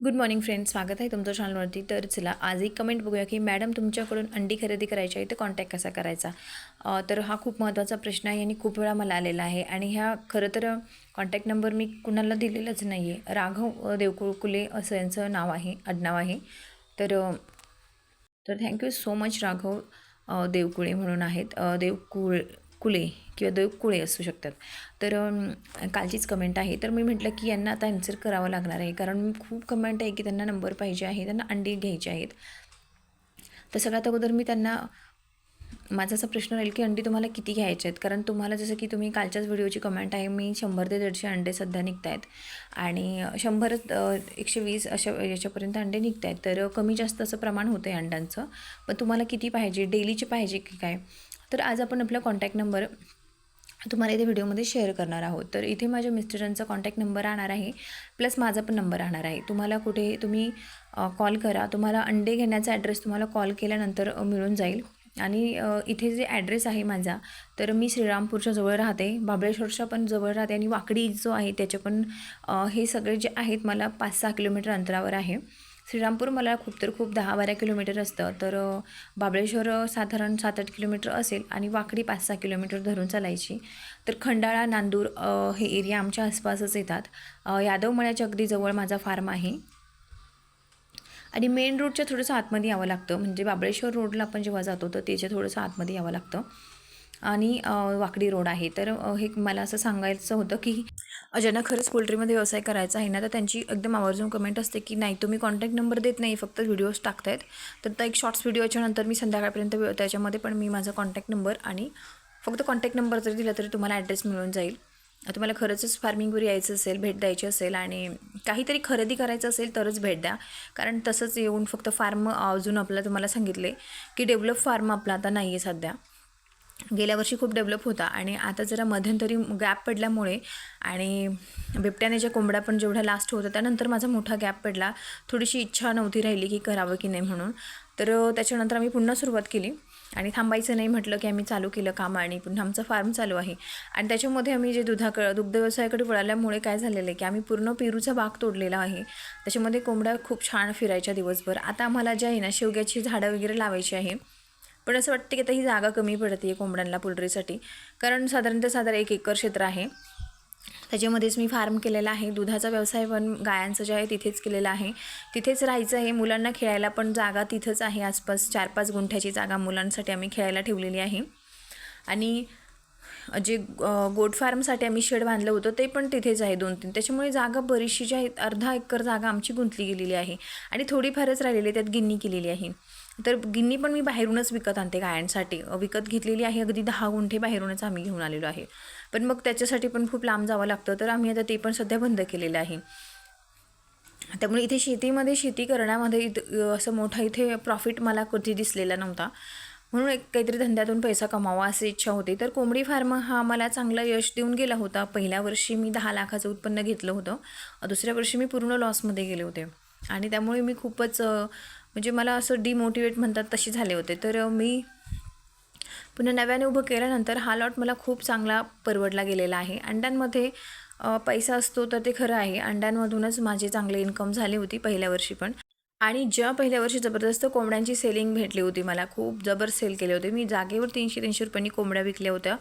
Good morning friends स्वागत आहे तुमच्या चॅनलवरती तर चला आज एक कमेंट बघूया की मॅडम तुमच्याकडून अंडी खरेदी करायची आहे तर कॉन्टॅक्ट कसा करायचा? तर हा खूप महत्त्वाचा प्रश्न आहे आणि खूप वेळा मला आलेला आहे. आणि ह्या खरं तर कॉन्टॅक्ट नंबर मी कुणाला दिलेलाच नाही आहे राघव देवकुळकुले असं यांचं नाव आहे आडनाव आहे. तर तर thank you so much Raghav Devkule म्हणून आहेत. देवकुळ कुळे किंवा देवकुळे असू शकतात. तर कालचीच कमेंट आहे. तर मी म्हटलं की यांना आता ॲन्सर करावं लागणार आहे. कारण खूप कमेंट आहे की त्यांना नंबर पाहिजे आहे त्यांना अंडी घ्यायचे आहेत. तर सगळ्यात अगोदर मी त्यांना माझा असा प्रश्न राहील की अंडी तुम्हाला किती घ्यायचे आहेत? कारण तुम्हाला जसं की तुम्ही कालच्याच व्हिडिओची कमेंट आहे मी शंभर ते दीडशे अंडे सध्या निघत आहेत आणि शंभरच एकशे वीस अशा याच्यापर्यंत अंडे निघत आहेत तर कमी जास्त असं प्रमाण होतं आहे अंड्यांचं. पण तुम्हाला किती पाहिजे? डेलीचे पाहिजे की काय? तर आज आपण आपला कॉन्टॅक्ट नंबर तुम्हाला इथे व्हिडिओमध्ये शेअर करणार आहोत. तर इथे माझ्या मिस्टरांचा कॉन्टॅक्ट नंबर राहणार आहे प्लस माझा पण नंबर राहणार आहे. तुम्हाला कुठे तुम्ही कॉल करा. तुम्हाला अंडे घेण्याचा ॲड्रेस तुम्हाला कॉल केल्यानंतर मिळून जाईल. आणि इथे जे ॲड्रेस आहे माझा तर मी श्रीरामपूरच्या जवळ राहते. बाबळेश्वरच्या पण जवळ राहते आणि वाकडी जो आहे त्याचे पण हे सगळे जे आहेत मला पाच सहा किलोमीटर अंतरावर आहे. श्रीरामपूर मला खूप तर खूप दहा बारा किलोमीटर असतं. तर बाबळेश्वर साधारण सात आठ किलोमीटर असेल आणि वाकडी पाच सहा किलोमीटर धरून चालायची. तर खंडाळा नांदूर हे एरिया आमच्या आसपासच येतात. यादव यादवमळ्याच्या अगदी जवळ माझा फार्म आहे. आणि मेन रोडच्या थोडंसं आतमध्ये यावं लागतं. म्हणजे बाबळेश्वर रोडला आपण जेव्हा जातो तर त्याच्या थोडंसं आतमध्ये यावं लागतं. आणि वाकडी रोड आहे. तर हे मला असं सांगायचं होतं की ज्यांना खरंच पोल्ट्रीमध्ये व्यवसाय करायचा आहे ना तर त्यांची एकदम आवर्जून कमेंट असते की नाही तुम्ही कॉन्टॅक्ट नंबर देत नाही फक्त व्हिडिओज टाकतायत. तर त्या एक शॉर्ट्स व्हिडिओच्या नंतर मी संध्याकाळपर्यंत त्याच्यामध्ये पण मी माझा कॉन्टॅक्ट नंबर आणि फक्त कॉन्टॅक्ट नंबर जरी दिला तरी तुम्हाला ॲड्रेस मिळून जाईल. तुम्हाला खरंचच फार्मिंगवर यायचं असेल भेट द्यायची असेल आणि काहीतरी खरेदी करायचं असेल तरच भेट द्या. कारण तसंच येऊन फक्त फार्म अजून आपल्याला तुम्हाला सांगितले की डेव्हलप फार्म आपला आता नाही आहे सध्या. गेल्या वर्षी खूप डेव्हलप होता आणि आता जरा मध्यंतरी गॅप पडल्यामुळे आणि बिबट्याने ज्या कोंबड्या पण जेवढ्या लास्ट होत्या त्यानंतर माझा मोठा गॅप पडला. थोडीशी इच्छा नव्हती राहिली की करावं की नाही म्हणून. तर त्याच्यानंतर आम्ही पुन्हा सुरुवात केली आणि थांबायचं नाही म्हटलं की आम्ही चालू केलं काम आणि पुन्हा आमचं फार्म चालू आहे. आणि त्याच्यामध्ये आम्ही जे दुधाकडं दुग्ध व्यवसायाकडे वळाल्यामुळे काय झालेलं आहे की आम्ही पूर्ण पेरूचा बाग तोडलेला आहे. त्याच्यामध्ये कोंबड्या खूप छान फिरायच्या दिवसभर. आता आम्हाला ज्या आहे ना शेवग्याची झाडं वगैरे लावायची आहे. पण असं वाटतं की आता ही जागा कमी पडते कोंबड्यांना पोल्ट्रीसाठी. कारण साधारणतः साधारण एक एकर क्षेत्र आहे. त्याच्यामध्येच मी फार्म केलेला आहे. दुधाचा व्यवसाय पण गायांचं जे आहे तिथेच केलेला आहे. तिथेच राहायचं आहे. मुलांना खेळायला पण जागा तिथंच आहे. आसपास चार पाच गुंठ्याची जागा मुलांसाठी आम्ही खेळायला ठेवलेली आहे. आणि जे गोट फार्मसाठी आम्ही शेड बांधलं होतं ते पण तिथेच आहे दोन तीन त्याच्यामुळे जागा बरीचशी जी आहे अर्धा एकर जागा आमची गुंतली गेलेली आहे. आणि थोडीफारच राहिलेली त्यात गिन्नी केलेली आहे. तर गिन्नी पण मी बाहेरूनच विकत आणते गायांसाठी. विकत घेतलेली आहे अगदी दहा गुंठे बाहेरूनच आम्ही घेऊन आलेलो आहे. पण मग त्याच्यासाठी पण खूप लांब जावं लागतं तर आम्ही आता ते पण सध्या बंद केलेलं आहे. त्यामुळे इथे शेतीमध्ये शेती करण्यामध्ये इत असं मोठा इथे प्रॉफिट मला कधी दिसलेला नव्हता. म्हणून एक काहीतरी धंद्यातून पैसा कमावा अशी इच्छा होती. तर कोंबडी फार्म हा मला चांगला यश देऊन गेला होता. पहिल्या वर्षी मी दहा लाखाचं उत्पन्न घेतलं होतं. दुसऱ्या वर्षी मी पूर्ण लॉसमध्ये गेले होते. आणि त्यामुळे मी खूपच म्हणजे मला असं डिमोटिवेट म्हणतात तशी झाले होते. तर मी पुन्हा नव्याने उभं केल्यानंतर हा लॉट मला खूप चांगला परवडला गेलेला आहे. अंड्यांमध्ये पैसा असतो तर ते खरं आहे. अंड्यांमधूनच माझे चांगले इन्कम झाली होती पहिल्या वर्षी पण. आणि ज्या पहिल्या वर्षी जबरदस्त कोंबड्यांची सेलिंग भेटली होती मला खूप जबर सेल केले होते. मी जागेवर तीनशे तीनशे रुपयांनी कोंबड्या विकल्या होत्या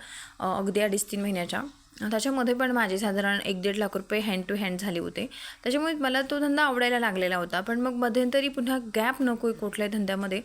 अगदी अडीच तीन महिन्याच्या. त्याच्यामध्ये पण माझे साधारण एक दीड लाख रुपये हँड टू हँड झाले होते. त्याच्यामुळे मला तो धंदा आवडायला लागलेला होता. पण मग मध्यंतरी पुन्हा गॅप नको आहे कुठल्याही धंद्यामध्ये.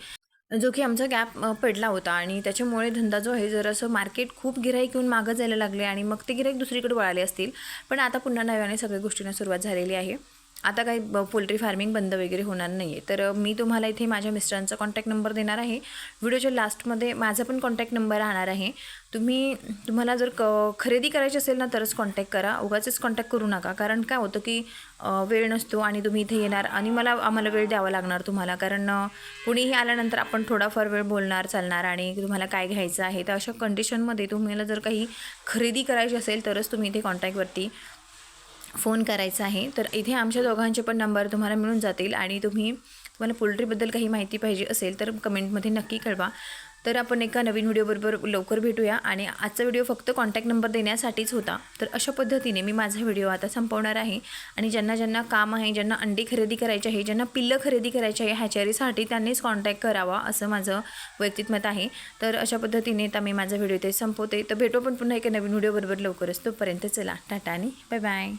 जो की आमचा गॅप पडला होता आणि त्याच्यामुळे धंदा जो आहे जरासं मार्केट खूप गिराईक येऊन मागं जायला लागले आणि मग ते गिराईक दुसरीकडे वळाले असतील. पण आता पुन्हा नव्याने सगळ्या गोष्टींना सुरुवात झालेली आहे. आता काही पोल्ट्री फार्मिंग बंद वगैरे होणार नाही आहे तर मी तुम्हाला इथे माझ्या मिस्टरांचा कॉन्टॅक्ट नंबर देणार आहे. व्हिडिओच्या लास्टमध्ये माझा पण कॉन्टॅक्ट नंबर राहणार आहे. तुम्ही तुम्हाला जर क खरेदी करायची असेल ना तरच कॉन्टॅक्ट करा. उगाचच कॉन्टॅक्ट करू नका. कारण काय होतं की वेळ नसतो आणि तुम्ही इथे येणार आणि मला आम्हाला वेळ द्यावा लागणार तुम्हाला. कारण कुणीही आल्यानंतर आपण थोडाफार वेळ बोलणार चालणार आणि तुम्हाला काय घ्यायचं आहे तर अशा कंडिशनमध्ये तुम्हाला जर काही खरेदी करायची असेल तरच तुम्ही इथे कॉन्टॅक्टवरती फोन करायचा आहे. तर इथे आमच्या दोघांचे पण नंबर तुम्हाला मिळून जातील आणि तुम्ही तुम्हाला पोल्ट्रीबद्दल काही माहिती पाहिजे असेल तर कमेंटमध्ये नक्की कळवा. तर आपण एका नवीन व्हिडिओबरोबर लवकर भेटूया आणि आजचा व्हिडिओ फक्त कॉन्टॅक्ट नंबर देण्यासाठीच होता. तर अशा पद्धतीने मी माझा व्हिडिओ आता संपवणार आहे. आणि ज्यांना ज्यांना काम आहे ज्यांना अंडी खरेदी करायची आहे ज्यांना पिल्लं खरेदी करायची आहे हॅचरीसाठी त्यांनीच कॉन्टॅक्ट करावा असं माझं वैयक्तिक मत आहे. तर अशा पद्धतीने आता मी माझा व्हिडिओ ते संपवते. तर भेटू पण पुन्हा एका नवीन व्हिडिओबरोबर लवकरच. तोपर्यंत चला टाटा आणि बाय बाय